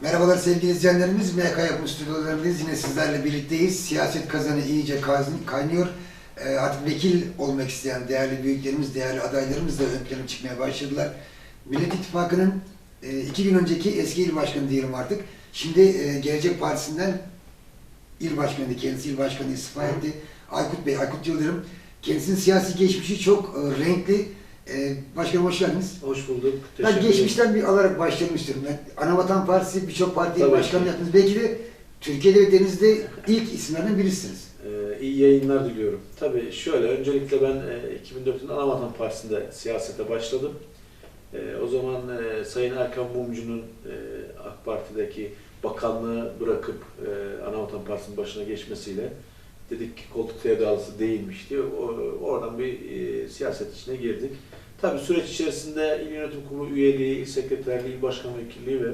Merhabalar sevgili izleyenlerimiz. MK Yapım stüdyolarındayız. Yine sizlerle birlikteyiz. Siyaset kazanı iyice kaynıyor. Ee, artık vekil olmak isteyen değerli büyüklerimiz, değerli adaylarımız da ön plana çıkmaya başladılar. Millet İttifakı'nın e, iki gün önceki eski il başkanı diyelim artık. Şimdi e, Gelecek Partisi'nden il başkanı, kendisi il başkanı istifa etti. Aykut Bey, Aykut Yıldırım. Kendisinin siyasi geçmişi çok e, renkli. E, başkanım hoş geldiniz. Hoş bulduk. Ben Teşekkür ederim. geçmişten bir alarak istiyorum. Ben Anavatan Partisi birçok partiye ki. yaptınız. Belki de Türkiye'de ve denizde ilk isimlerden birisiniz. İyi yayınlar diliyorum. Tabii şöyle, öncelikle ben e, 2004'ün Anavatan Partisi'nde siyasete başladım. E, o zaman e, Sayın Erkan Mumcu'nun e, AK Parti'deki bakanlığı bırakıp e, Anavatan Partisi'nin başına geçmesiyle dedik ki koltuk sevdalısı değilmiş diye oradan bir e, siyaset içine girdik. Tabii süreç içerisinde İl Yönetim Kurulu üyeliği, il sekreterliği, il başkan vekilliği ve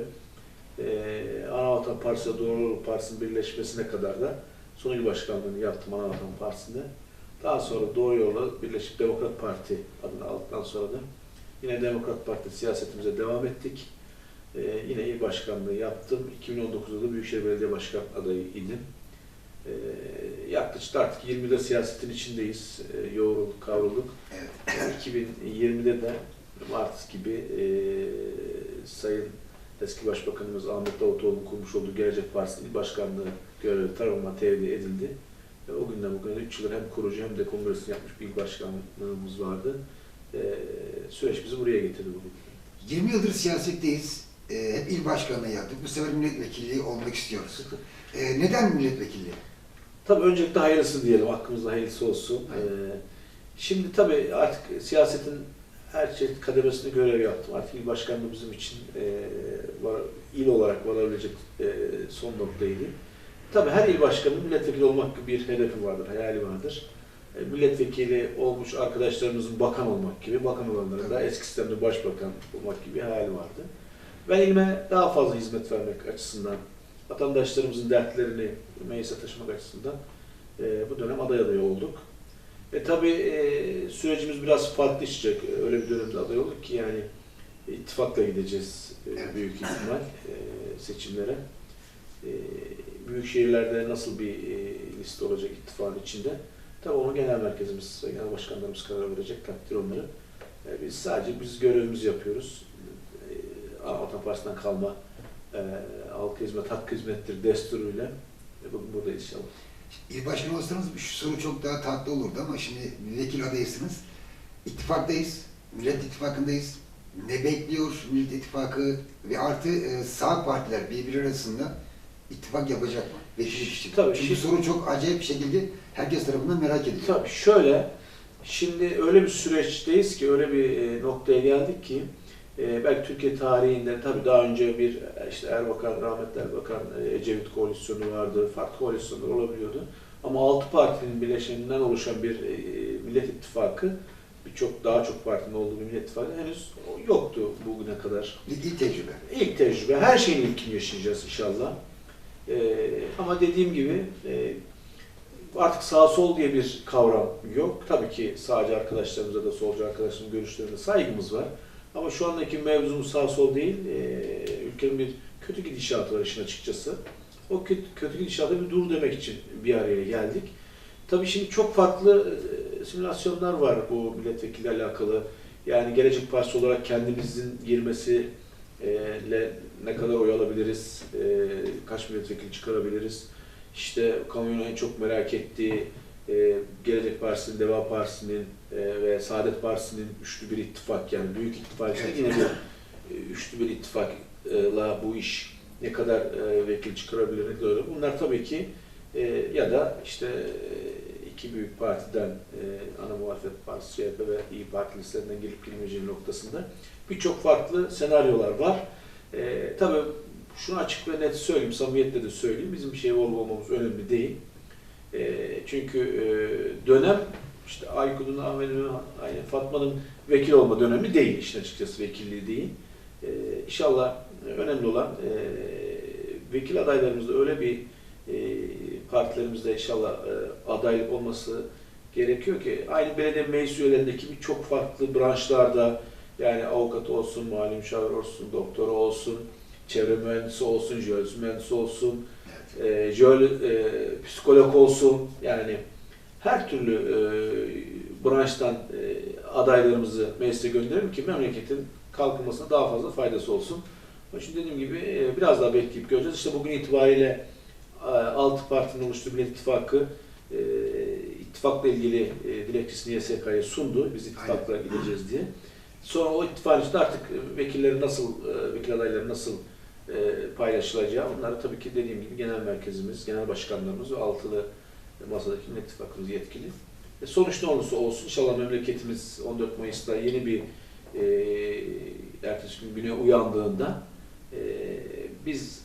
e, Anavatan Partisi Doğru Partisi'nin birleşmesine kadar da son il başkanlığını yaptım Anavatan Partisi'nde. Daha sonra Doğru Yol'la Birleşik Demokrat Parti adını aldıktan sonra da yine Demokrat Parti siyasetimize devam ettik. E, yine il başkanlığı yaptım. 2019'da da Büyükşehir Belediye Başkan adayı idim. E, yaklaşık artık 20'de siyasetin içindeyiz. E, yoğrulduk, kavrulduk. Evet. 2020'de de Mart gibi e, Sayın eski Başbakanımız Ahmet Davutoğlu'nun kurmuş olduğu Gelecek Partisi İl Başkanlığı görevi tarafıma tevdi edildi. Ve o günden bugüne 3 yıldır hem kurucu hem de kongresini yapmış bir başkanlığımız vardı. E, süreç bizi buraya getirdi bugün. 20 yıldır siyasetteyiz. E, hep il başkanlığı yaptık. Bu sefer milletvekilliği olmak istiyoruz. E, neden milletvekilliği? Tabii öncelikle hayırlısı diyelim, hakkımızda hayırlısı olsun. Ee, şimdi tabii artık siyasetin her çeşit kademesini görev yaptım. Artık il başkanlığı bizim için e, var, il olarak varabilecek e, son noktaydı. Tabii her il başkanının milletvekili olmak gibi bir hedefi vardır, hayali vardır. E, milletvekili olmuş arkadaşlarımızın bakan olmak gibi, bakan olanların da eski sistemde başbakan olmak gibi bir hayali vardı. Ben ilime daha fazla hizmet vermek açısından vatandaşlarımızın dertlerini meclise taşımak açısından e, bu dönem aday adayı olduk. E tabi e, sürecimiz biraz farklı işleyecek. Öyle bir dönemde aday olduk ki yani ittifakla gideceğiz e, büyük ihtimal e, seçimlere. E, büyük şehirlerde nasıl bir e, liste olacak ittifakın içinde? Tabi onu genel merkezimiz, genel başkanlarımız karar verecek, takdir onları. E, biz sadece biz görevimizi yapıyoruz. E, Vatan Partisi'nden kalma halka hizmet, hakkı hizmettir desturuyla bugün buradayız inşallah. İl başkanı olsanız şu soru çok daha tatlı olurdu ama şimdi vekil adayısınız. İttifaktayız. Millet İttifakı'ndayız. Ne bekliyor Millet İttifakı ve artı sağ partiler birbiri arasında ittifak yapacak mı? Vekillik için. Tabii, Çünkü şimdi- soru çok acayip bir şekilde herkes tarafından merak ediliyor. Tabii şöyle, şimdi öyle bir süreçteyiz ki, öyle bir e, noktaya geldik ki, e, belki Türkiye tarihinde tabii daha önce bir e, işte Erbakan, rahmetli Erbakan, e, Ecevit koalisyonu vardı, farklı koalisyonlar olabiliyordu. Ama altı partinin birleşiminden oluşan bir e, Millet İttifakı, birçok daha çok partinin olduğu bir Millet İttifakı henüz yoktu bugüne kadar. İlk tecrübe. İlk tecrübe, her şeyin ilkini yaşayacağız inşallah. Ee, ama dediğim gibi e, artık sağ sol diye bir kavram yok. Tabii ki sağcı arkadaşlarımıza da solcu arkadaşlarımızın görüşlerine saygımız var. Ama şu andaki mevzumuz sağ sol değil, e, ülkenin bir kötü gidişatı var işin açıkçası. O kötü, kötü gidişata bir dur demek için bir araya geldik. Tabii şimdi çok farklı e, simülasyonlar var bu milletvekili alakalı. Yani Gelecek Partisi olarak kendimizin girmesi e, ile ne kadar oy alabiliriz, e, kaç milletvekili çıkarabiliriz. İşte kamuoyunun en çok merak ettiği e, Gelecek Partisi'nin, Deva Partisi'nin e, ve Saadet Partisi'nin üçlü bir ittifak yani büyük ittifak Evet. yine bir e, üçlü bir ittifakla bu iş ne kadar e, vekil çıkarabilir, ne kadar Bunlar tabii ki e, ya da işte e, iki büyük partiden e, ana muhalefet partisi CHP ve İyi Parti listelerinden gelip gelmeyeceği noktasında birçok farklı senaryolar var. E, tabii şunu açık ve net söyleyeyim, samimiyetle de söyleyeyim, bizim bir şey olup olmamız önemli değil. E, çünkü e, dönem işte Aykut'un, Ahmet'in, Fatma'nın vekil olma dönemi değil işin açıkçası vekilliği değil. Ee, inşallah önemli olan e, vekil adaylarımızda öyle bir e, partilerimizde inşallah e, adaylık olması gerekiyor ki aynı belediye meclis üyelerindeki gibi çok farklı branşlarda yani avukat olsun, mali müşavir olsun, doktora olsun, çevre mühendisi olsun, jeoloji mühendisi olsun, e, jeolo- e, psikolog olsun yani her türlü e, branştan e, adaylarımızı meclise gönderelim ki memleketin kalkınmasına daha fazla faydası olsun. Onun için dediğim gibi e, biraz daha bekleyip göreceğiz. İşte bugün itibariyle e, altı partinin oluşturduğu Millet İttifakı e, ittifakla ilgili e, dilekçesini YSK'ya sundu. Biz ittifakla gideceğiz diye. Sonra o ittifakın içinde artık vekillerin nasıl, e, vekil adayları nasıl e, paylaşılacağı onları tabii ki dediğim gibi genel merkezimiz, genel başkanlarımız ve altılı masadaki İttifakımız yetkili. E, sonuç ne olursa olsun inşallah memleketimiz 14 Mayıs'ta yeni bir e, ertesi gün güne uyandığında e, biz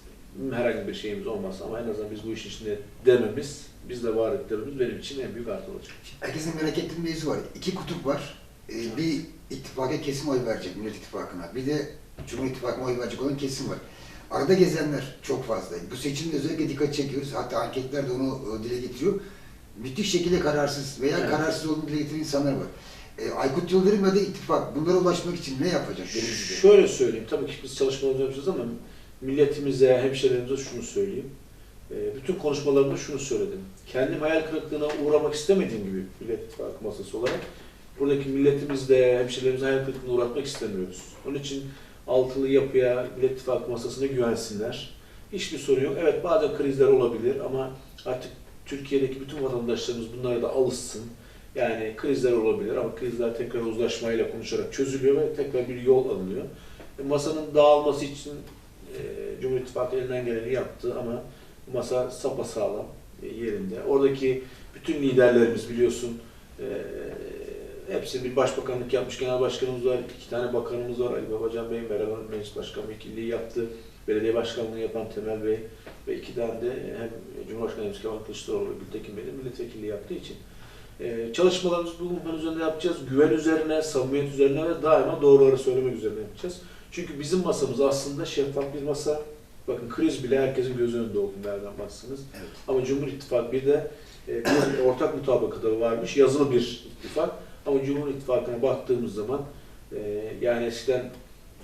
herhangi bir şeyimiz olmaz ama en azından biz bu işin içinde dememiz, bizle var ettiklerimiz benim için en büyük artı olacak. Herkesin merak ettiği bir mevzu var. İki kutup var. Ee, bir ittifaka kesin oy verecek Millet İttifakı'na. Bir de Cumhur İttifakı'na oy verecek olan kesim var. Arada gezenler çok fazla. Bu seçimde özellikle dikkat çekiyoruz. Hatta anketler de onu e, dile getiriyor. Müthiş şekilde kararsız veya Evet. kararsız olduğunu dile getiren insanlar var. E, Aykut Yıldırım ya da ittifak bunlara ulaşmak için ne yapacak? Şöyle söyleyeyim, tabii ki biz çalışmalarımızı yapacağız ama milletimize, hemşehrilerimize şunu söyleyeyim. Ee, Bütün konuşmalarımda şunu söyledim. Kendim hayal kırıklığına uğramak istemediğim gibi Millet İttifakı masası olarak buradaki milletimizde, hemşehrilerimize hayal kırıklığına uğratmak istemiyoruz. Onun için altılı yapıya, Millet İttifakı masasına güvensinler. Hiçbir sorun yok. Evet bazen krizler olabilir ama artık Türkiye'deki bütün vatandaşlarımız bunlara da alışsın. Yani krizler olabilir ama krizler tekrar uzlaşmayla konuşarak çözülüyor ve tekrar bir yol alınıyor. E, Masanın dağılması için e, Cumhur İttifakı elinden geleni yaptı ama masa sapasağlam e, yerinde. Oradaki bütün liderlerimiz biliyorsun e, hepsi bir başbakanlık yapmış genel başkanımız var, iki tane bakanımız var. Ali Babacan Bey, Meral Hanım meclis başkanı vekilliği yaptı. Belediye başkanlığı yapan Temel Bey ve iki tane de hem Cumhurbaşkanı Yardımcısı Kemal Kılıçdaroğlu ve Gültekin Bey de milletvekilliği yaptığı için ee, çalışmalarımızı bu ünvan üzerinde yapacağız. Güven üzerine, samimiyet üzerine ve daima doğruları söylemek üzerine yapacağız. Çünkü bizim masamız aslında şeffaf bir masa. Bakın kriz bile herkesin göz önünde oldu nereden baksanız. Evet. Ama Cumhur İttifakı bir de e, bir ortak mutabakatı varmış. Yazılı bir ittifak. Ama Cumhur İttifakı'na baktığımız zaman e, yani eskiden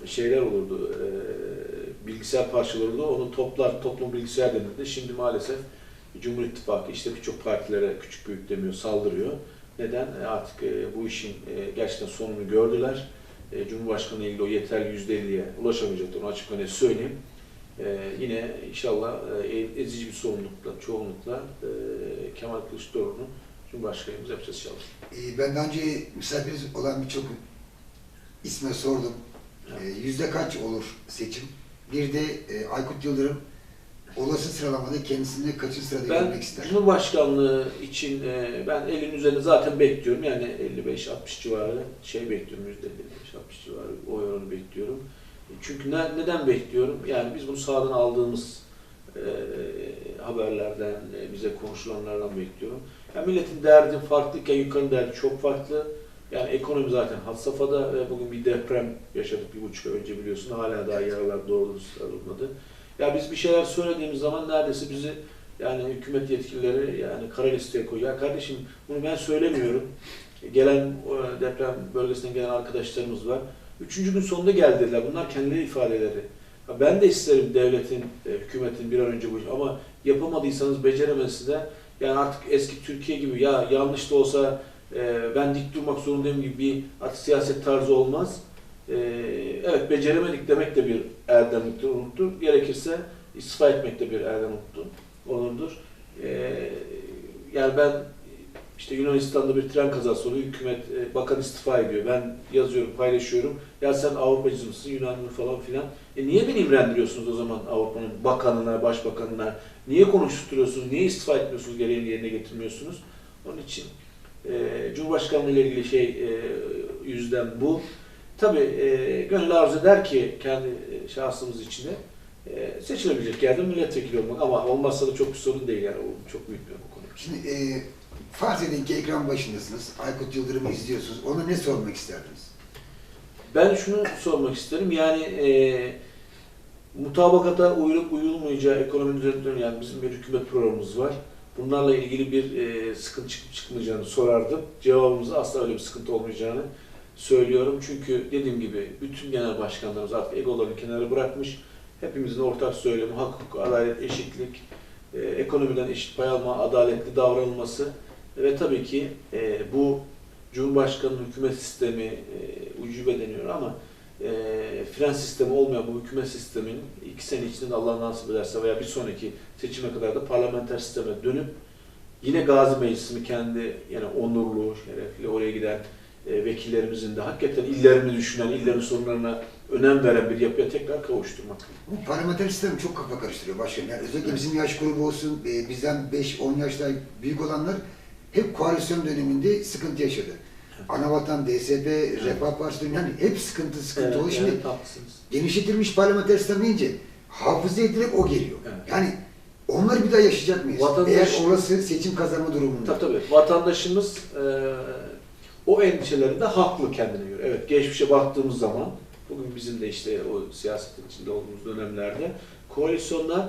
şeyler olurdu, e, bilgisayar parçaları olurdu. Onu toplar, toplum bilgisayar denildi. Şimdi maalesef Cumhur İttifakı işte birçok partilere küçük büyük demiyor, saldırıyor. Neden? E, Artık e, bu işin e, gerçekten sonunu gördüler. E, Cumhurbaşkanı ile o yeterli %50'ye ulaşamayacaklar. Onu açık net söyleyeyim. E, yine inşallah e, ezici bir sorumlulukla, çoğunlukla e, Kemal Kılıçdaroğlu'nu Cumhurbaşkanımız yapacağız inşallah. E, ben daha önce misafiriz olan birçok isme sordum. E, yüzde kaç olur seçim? Bir de e, Aykut Yıldırım olası sıralamada kendisini kaçıncı sırada Ben görmek ister? Cumhurbaşkanlığı için e, ben 50'nin üzerinde zaten bekliyorum. Yani 55-60 civarı şey bekliyorum. %55-60 civarı oy oranı bekliyorum. E, Çünkü ne, neden bekliyorum? Yani biz bunu sahadan aldığımız e, haberlerden, e, bize konuşulanlardan bekliyorum. Yani milletin derdi farklıyken yukarı derdi çok farklı. Yani ekonomi zaten had safhada ve bugün bir deprem yaşadık bir buçuk ay önce biliyorsun. Hala daha yaralar doğru sarılmadı. Ya biz bir şeyler söylediğimiz zaman neredeyse bizi yani hükümet yetkilileri yani kara listeye koyuyor. Ya kardeşim bunu ben söylemiyorum. Gelen e, deprem bölgesinden gelen arkadaşlarımız var. Üçüncü gün sonunda geldiler. Bunlar kendileri ifadeleri. Ya ben de isterim devletin, e, hükümetin bir an önce bu ama yapamadıysanız beceremezsiniz de yani artık eski Türkiye gibi ya yanlış da olsa e, ben dik durmak zorundayım gibi bir artık siyaset tarzı olmaz. E, evet beceremedik demek de bir erdemliktir, onurdur. Gerekirse istifa etmek de bir erdemliktir, onurdur. E, yani ben işte Yunanistan'da bir tren kazası oluyor, hükümet, e, bakan istifa ediyor. Ben yazıyorum, paylaşıyorum. Ya sen Avrupacı mısın, Yunanlı falan filan. E niye beni imrendiriyorsunuz o zaman Avrupa'nın bakanına, başbakanına? Niye konuşturuyorsunuz, niye istifa etmiyorsunuz, gereğini yerine getirmiyorsunuz? Onun için e, Cumhurbaşkanlığı ile ilgili şey e, yüzden bu. Tabii e, gönül arzu eder ki kendi e, şahsımız içinde e, seçilebilecek yerde milletvekili olmak ama olmazsa da çok bir sorun değil yani o çok büyük bir bu konu. Şimdi e, farz edin ki ekran başındasınız. Aykut Yıldırım'ı izliyorsunuz. Ona ne sormak isterdiniz? Ben şunu sormak isterim. Yani e, mutabakata uyulup uyulmayacağı ekonomi düzenliği yani bizim bir hükümet programımız var. Bunlarla ilgili bir e, sıkıntı çıkıp çıkmayacağını sorardım. Cevabımızda asla öyle bir sıkıntı olmayacağını söylüyorum. Çünkü dediğim gibi bütün genel başkanlarımız artık egolarını kenara bırakmış. Hepimizin ortak söylemi hak, adalet, eşitlik, e, ekonomiden eşit pay alma, adaletli davranılması ve tabii ki e, bu Cumhurbaşkanı'nın hükümet sistemi e, ucube deniyor ama e, fren sistemi olmayan bu hükümet sisteminin iki sene içinde Allah nasip ederse veya bir sonraki seçime kadar da parlamenter sisteme dönüp yine Gazi Meclisi'ni kendi yani onurlu, şerefli oraya giden e, vekillerimizin de hakikaten illerini düşünen, illerin sorunlarına önem veren bir yapıya tekrar kavuşturmak. Bu parlamenter sistem çok kafa karıştırıyor başkanım. Yani özellikle bizim yaş grubu olsun, e, bizden 5-10 yaşta büyük olanlar hep koalisyon döneminde sıkıntı yaşadı. Anavatan, DSP, Refah Partisi yani hep sıkıntı sıkıntı Evet, oluyor. Şimdi evet, haklısınız. genişletilmiş parlamenter sistem deyince hafızaya direkt o geliyor. Evet. Yani onları bir daha yaşayacak mıyız? Vatandaş- Eğer orası seçim kazanma durumunda. Tabii tabii. Vatandaşımız e, o endişelerinde haklı kendine göre. Evet, geçmişe baktığımız zaman, bugün bizim de işte o siyasetin içinde olduğumuz dönemlerde koalisyonlar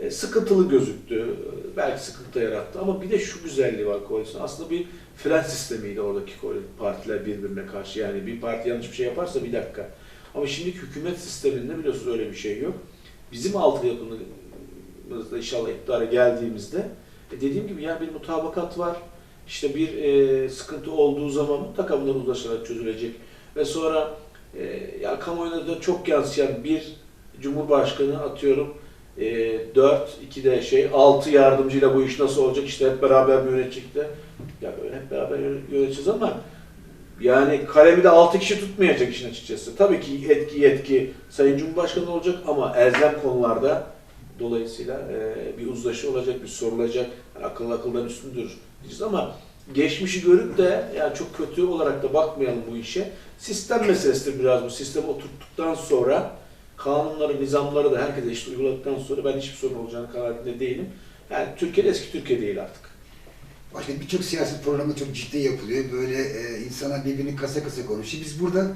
e, sıkıntılı gözüktü. Belki sıkıntı yarattı ama bir de şu güzelliği var koalisyon. Aslında bir fren sistemiydi oradaki partiler birbirine karşı. Yani bir parti yanlış bir şey yaparsa bir dakika. Ama şimdiki hükümet sisteminde biliyorsunuz öyle bir şey yok. Bizim altyapımızda inşallah iktidara geldiğimizde e, dediğim gibi yani bir mutabakat var. İşte bir e, sıkıntı olduğu zaman mutlaka bunlar uzlaşarak çözülecek. Ve sonra e, ya kamuoyuna da çok yansıyan bir cumhurbaşkanı atıyorum e, 4, 2 de şey 6 yardımcıyla bu iş nasıl olacak işte hep beraber mi yönetecek de ya böyle hep beraber yöne- yöneteceğiz ama yani kalemi de 6 kişi tutmayacak işin açıkçası. Tabii ki etki yetki Sayın Cumhurbaşkanı olacak ama elzem konularda dolayısıyla e, bir uzlaşı olacak, bir sorulacak. Yani akıl akıldan üstündür diyeceğiz ama geçmişi görüp de yani çok kötü olarak da bakmayalım bu işe. Sistem meselesidir biraz bu. Sistemi oturttuktan sonra kanunları, nizamları da herkese eşit uyguladıktan sonra ben hiçbir sorun olacağını kanaatinde değilim. Yani Türkiye eski Türkiye değil artık. Başka birçok siyaset programı çok ciddi yapılıyor. Böyle e, insanlar birbirini kasa kasa konuşuyor. Biz burada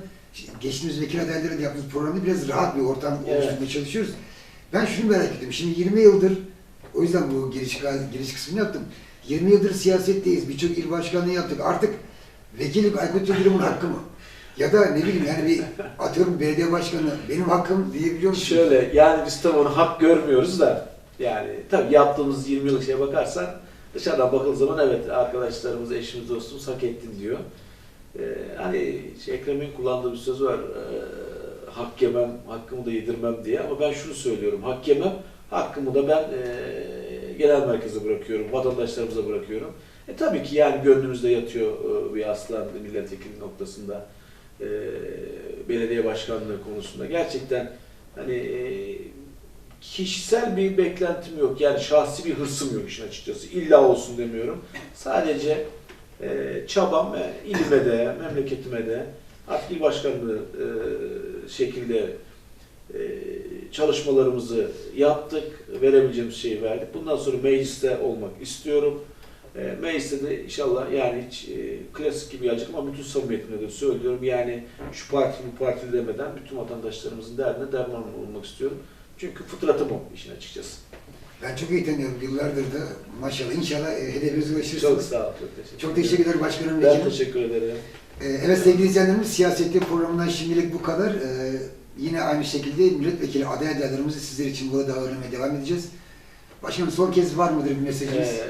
geçtiğimiz vekil adayları da yaptığımız programda biraz rahat bir ortam Evet. oluşturmaya çalışıyoruz. Ben şunu merak ettim. Şimdi 20 yıldır, o yüzden bu giriş, giriş kısmını yaptım. 20 yıldır siyasetteyiz. Birçok il başkanlığı yaptık. Artık vekillik Aykut Yıldırım'ın hakkı mı? Ya da ne bileyim yani bir atıyorum belediye başkanı benim hakkım diyebiliyor musun? Şöyle yani biz tabii onu hak görmüyoruz da yani tabii yaptığımız 20 yıllık şeye bakarsan dışarıdan bakıldığı zaman evet arkadaşlarımız, eşimiz, dostumuz hak ettin diyor. Ee, hani şey, Ekrem Bey'in kullandığı bir söz var. Ee, hak yemem, hakkımı da yedirmem diye ama ben şunu söylüyorum. Hak yemem, hakkımı da ben e, genel merkeze bırakıyorum, vatandaşlarımıza bırakıyorum. E tabii ki yani gönlümüzde yatıyor e, bir aslan milletvekili noktasında e, belediye başkanlığı konusunda. Gerçekten hani e, kişisel bir beklentim yok. Yani şahsi bir hırsım yok işin açıkçası. İlla olsun demiyorum. Sadece e, çabam ve ilime de, memleketime de artık başkanlığı e, şekilde e, çalışmalarımızı yaptık. Verebileceğimiz şeyi verdik. Bundan sonra mecliste olmak istiyorum. E, mecliste de inşallah yani hiç e, klasik gibi gelecek ama bütün samimiyetimle de söylüyorum. Yani şu parti bu parti demeden bütün vatandaşlarımızın derdine derman olmak istiyorum. Çünkü fıtratım o işin açıkçası. Ben çok iyi tanıyorum. Yıllardır da maşallah inşallah e, hedefinize ulaşırsınız. Çok sağ ol. Çok teşekkür Çok teşekkür ederim başkanım. Ben teşekkür ederim. Ee, Evet sevgili izleyenlerimiz siyasette programından şimdilik bu kadar. Ee, yine aynı şekilde milletvekili aday adaylarımızı sizler için burada ağırlamaya devam edeceğiz. Başkanım son kez var mıdır bir mesajınız? Ee,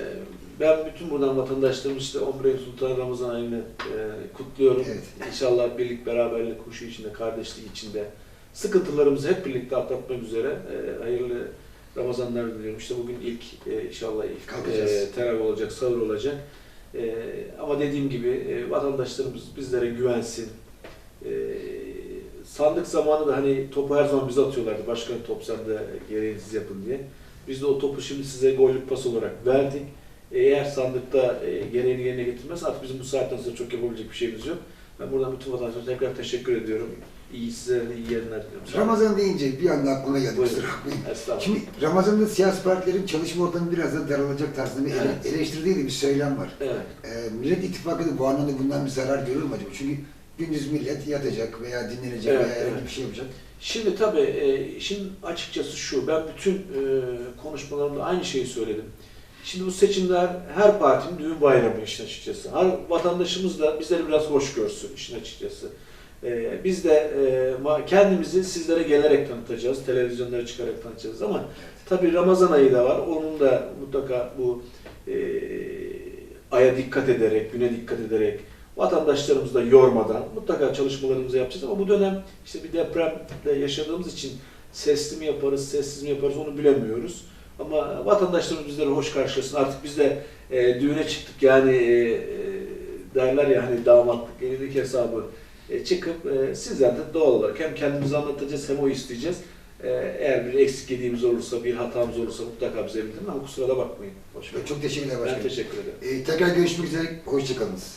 ben bütün buradan vatandaşlarımız işte 11 Eylül Sultan Ramazan ayını e, kutluyorum. Evet. İnşallah birlik, beraberlik, huşu içinde, kardeşlik içinde sıkıntılarımızı hep birlikte atlatmak üzere e, hayırlı Ramazanlar diliyorum. İşte bugün ilk e, inşallah ilk Kalkacağız. e, teravih olacak, sahur olacak. E, ama dediğim gibi e, vatandaşlarımız bizlere güvensin. E, sandık zamanı da hani topu her zaman bize atıyorlardı. Başkan top sende gereğini siz yapın diye. Biz de o topu şimdi size gollük pas olarak verdik. Eğer sandıkta e, gereğini yerine getirmez artık bizim bu saatten sonra çok yapabilecek bir şeyimiz yok. Ben buradan bütün vatandaşlara tekrar teşekkür ediyorum. İyi de iyi yayınlar diliyorum. Ramazan deyince bir anda aklıma geldi Buyurun. kusura bakmayın. Estağfurullah. Şimdi Ramazan'da siyasi partilerin çalışma ortamı biraz da daralacak tarzında bir Evet. eleştirdiği bir söylem var. Evet. Ee, Millet İttifakı da bu anlamda bundan bir zarar görür mü acaba? Çünkü gündüz millet yatacak veya dinlenecek Evet, veya herhangi evet. bir şey yapacak. Şimdi tabii e, işin açıkçası şu, ben bütün e, konuşmalarımda aynı şeyi söyledim. Şimdi bu seçimler her partinin düğün bayramı işin açıkçası. Her vatandaşımız da bizleri biraz hoş görsün işin açıkçası. E, biz de e, kendimizi sizlere gelerek tanıtacağız, televizyonlara çıkarak tanıtacağız ama tabii Ramazan ayı da var. Onun da mutlaka bu e, aya dikkat ederek, güne dikkat ederek, vatandaşlarımızı da yormadan mutlaka çalışmalarımızı yapacağız ama bu dönem işte bir depremde yaşadığımız için sesli mi yaparız, sessiz mi yaparız onu bilemiyoruz. Ama vatandaşlarımız bizleri hoş karşılasın. Artık biz de e, düğüne çıktık yani e, e, derler ya hani damatlık evlilik hesabı e, çıkıp e, de doğal olarak hem kendimizi anlatacağız hem o isteyeceğiz. E, eğer bir eksik yediğimiz olursa, bir hatamız olursa mutlaka bize bildirin ama kusura da bakmayın. Hoş. Çok teşekkürler Ben başkanım. teşekkür ederim. Ee, tekrar görüşmek üzere. Hoşçakalınız.